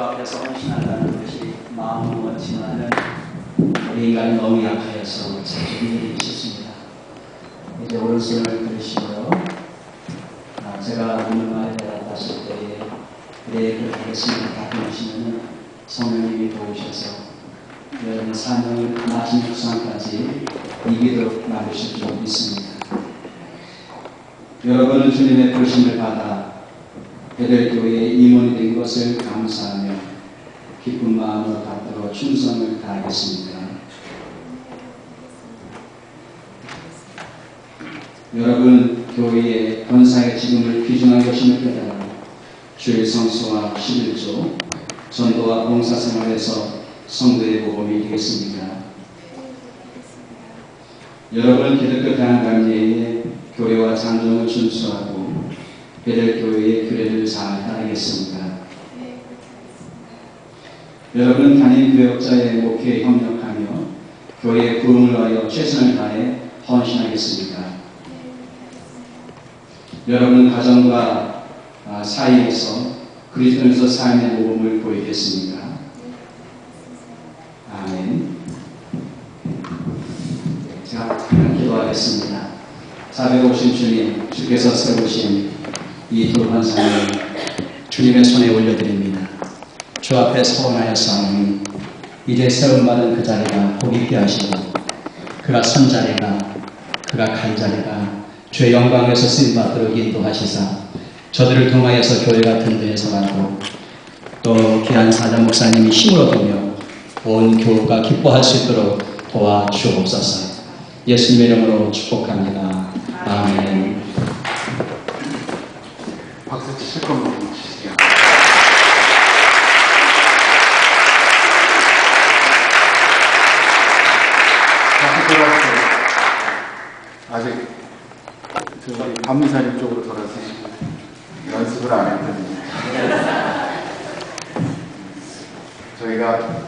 앞에서 헌신한다는 것이 마음은 멋지만은 우리 인간이 너무 약하여서 자주 일이 있습니다. 이제 오른손을 들으시고요. 아, 제가 오늘 말에 대답하실 때에 네 그렇게 하겠습니다. 답변하시면 성령님이 도우셔서 여러분 삶을 마지막 구상까지 이기도록 만드실 줄 믿습니다. 여러분은 주님의 부르심을 받아 베델교회의 임원이 된 것을 감사하며 기쁜 마음으로 받들어 충성을 다하겠습니다. 여러분 교회의 권사의 직임을 귀중한 것임을 깨달아 주일 성수와 11조 전도와 봉사생활에서 성도의 복음이 되겠습니다. 여러분 기독교 대한 감리회의 교회와 장정을 준수하고 베델교회의 규례를 잘 따르겠습니다. 여러분 담임 교역자의 목회에 협력하며 교회의 부흥을 위하여 최선을 다해 헌신하겠습니다. 여러분 가정과 아, 사이에서 그리스도에서 삶의 모범을 보이겠습니다. 아멘. 네, 제가 기도하겠습니다. 자비로 오신 주님, 주께서 세우신 이 돌반상을 주님의 손에 올려드립니다. 주 앞에 서원하여 싸우니 이제 세움받은 그 자리가 복 있게 하시고 그가 선 자리가 그가 간 자리가 주의 영광에서 쓰임받도록 인도하시사 저들을 통하여서 교회가 든든해서 가고 또 귀한 사자 목사님이 힘을 얻으며 온 교우가 기뻐할 수 있도록 도와주옵소서 예수님의 이름으로 축복합니다. 아멘 박수 치실 겁니다. 치시죠. 박수 돌아주세요. 아직 저기 감리사님 쪽으로 돌아서시고 연습을 안 했거든요. 저희가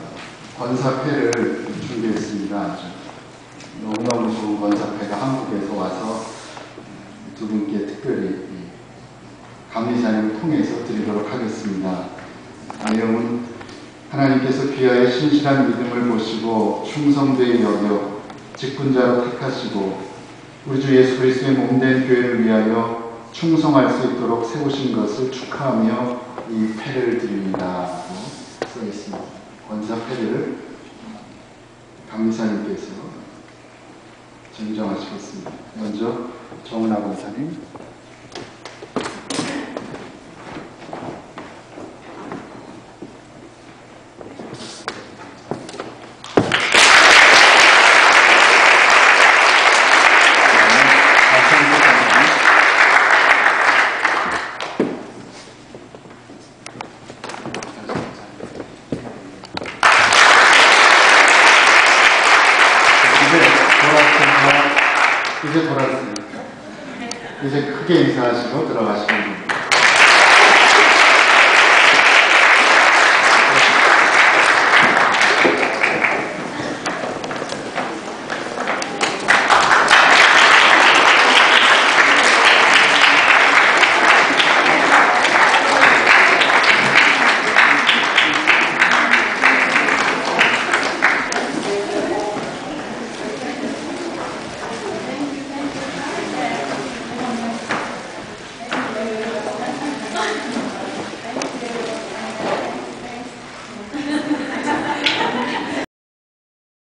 권사패를 준비했습니다. 너무너무 좋은 권사패가 한국에서 와서 두 분께 특별히 감리사님을 통해서 드리도록 하겠습니다. 내용은 하나님께서 귀하의 신실한 믿음을 보시고 충성되이 여겨 직분자로 택하시고 우리 주 예수 그리스도의 몸된 교회를 위하여 충성할 수 있도록 세우신 것을 축하하며 이 패를 드립니다. 써 있습니다. 권사 패를 감리사님께서 증정하시겠습니다. 먼저 정은아 권사님. 이제 돌아왔으니까 이제 크게 인사하시고 들어가시면 됩니다.